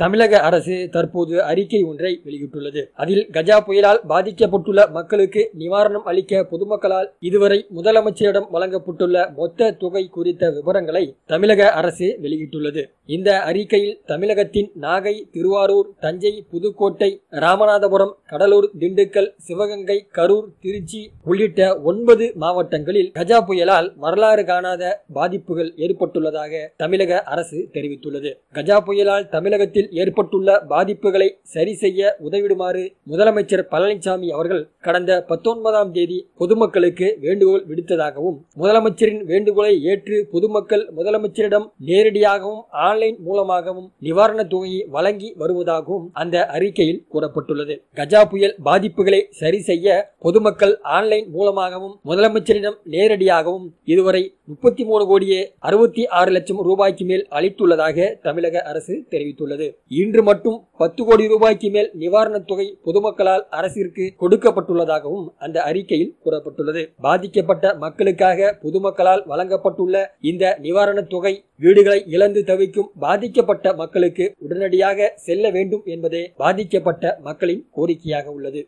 தமிழக அரசு தற்போது அறிக்கை ஒன்றை வெளியிட்டுள்ளது. அதில் கஜா புயலால் பாதிக்கப்பட்டுள்ள மக்களுக்கு நிவாரணம் அளிக்க பொதுமக்களால் இதுவரை முதலமைச்சரிடம் வழங்கப்பட்டுள்ள மொத்த தொகை குறித்த விவரங்களை தமிழக அரசு வெளியிட்டுள்ளது. இந்த அறிக்கையில் தமிழகத்தின் நாகை திருவாரூர் தஞ்சை புதுக்கோட்டை ராமநாதபுரம் கடலூர் திண்டுக்கல் சிவகங்கை கரூர் திருச்சி உள்ளிட்ட ஒன்பது மாவட்டங்களில் கஜா புயலால் வரலாறு காணாத பாதிப்புகள் ஏற்பட்டுள்ளதாக தமிழக அரசு தெரிவித்துள்ளது. கஜா புயலால் தமிழகத்தில் ஏற்பட்டுள்ள பாதிப்புகளை சரி செய்ய உதவிடுமாறு முதலமைச்சர் பழனிசாமி அவர்கள் கடந்த பத்தொன்பதாம் தேதி பொதுமக்களுக்கு வேண்டுகோள் விடுத்ததாகவும் முதலமைச்சரின் வேண்டுகோளை ஏற்று பொதுமக்கள் முதலமைச்சரிடம் நேரடியாகவும் ஆன்லைன் மூலமாகவும் நிவாரணத் தொகையை வழங்கி வருவதாகவும் அந்த அறிக்கையில் கூறப்பட்டுள்ளது. கஜா புயல் பாதிப்புகளை சரி செய்ய பொதுமக்கள் ஆன்லைன் மூலமாகவும் முதலமைச்சரிடம் நேரடியாகவும் இதுவரை முப்பத்தி மூணு கோடியே அறுபத்தி ஆறு லட்சம் ரூபாய்க்கு மேல் அளித்துள்ளதாக தமிழக அரசு தெரிவித்துள்ளது. இன்று மட்டும் பத்து கோடி ரூபாய்க்கு மேல் நிவாரணத் தொகை பொதுமக்களால் அரசிற்கு கொடுக்கப்பட்டுள்ளதாகவும் அந்த அறிக்கையில் கூறப்பட்டுள்ளது. பாதிக்கப்பட்ட மக்களுக்காக பொதுமக்களால் வழங்கப்பட்டுள்ள இந்த நிவாரணத் தொகை வீடுகளை இழந்து தவிக்கும் பாதிக்கப்பட்ட மக்களுக்கு உடனடியாக செல்ல வேண்டும் என்பதே பாதிக்கப்பட்ட மக்களின் கோரிக்கையாக உள்ளது.